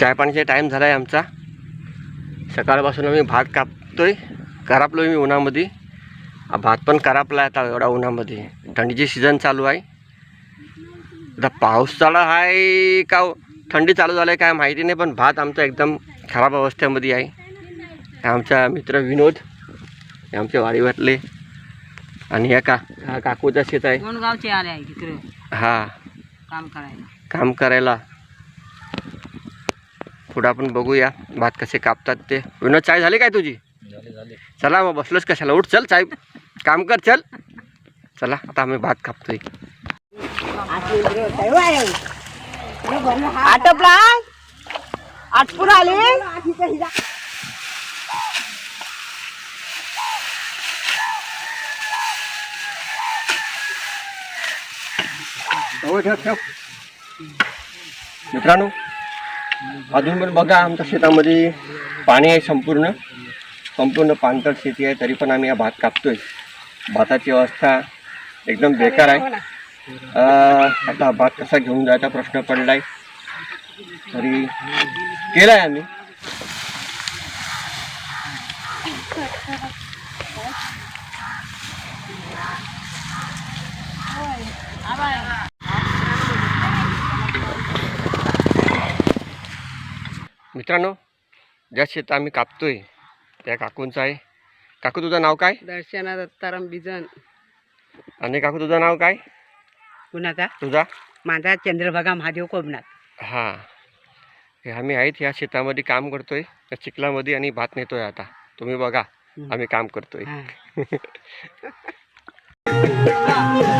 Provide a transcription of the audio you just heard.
चाय पाण्याचा टाईम झाला आहे आमचा. सकाळपासून आम्ही भात कापतोय. करापलो मी उन्हामध्ये. हा भात पण करापला आता एवढा उन्हामध्ये. थंडीची सीझन चालू आहे. आता पाऊस चालू आहे का थंडी चालू झालं आहे काय माहिती नाही पण भात आमचा एकदम खराब अवस्थेमध्ये आहे. हे आमचा मित्र विनोद हे आमचे वाडीवरले आणि या का हा काकूचा शेत आहे. आहे हा. काम करायला. काम करायला. पुढं आपण बघूया. भात कसे कापतात ते. विनोद चाय झाली काय तुझी? चला मग बसलोच कशाला? उठ चल चाय. काम कर चल. चला आता आम्ही भात कापतोय. आटपला? आटपूर आले? मित्रांनो अजून पण बघा आमच्या शेतामध्ये पाणी आहे संपूर्ण. संपूर्ण पाणथळ शेती आहे तरी पण आम्ही हा भात कापतोय. भाताची अवस्था एकदम बेकार आहे. आता भात कसा घेऊन जायचा प्रश्न पडलाय. तरी केलाय आम्ही. मित्रांनो ज्या शेत आम्ही कापतोय त्या काकूंचं आहे. काकू तुझं नाव काय? दर्शना दत्ताराम बिजन. आणि काकू तुझं नाव काय? कुणाचा तुझा? माझा चंद्रभागा महादेव कोबनाथ. हां. हे आम्ही आहेत ह्या शेतामध्ये काम करतोय त्या चिखलामध्ये आणि भात नेतोय आता. तुम्ही बघा आम्ही काम करतोय. हा.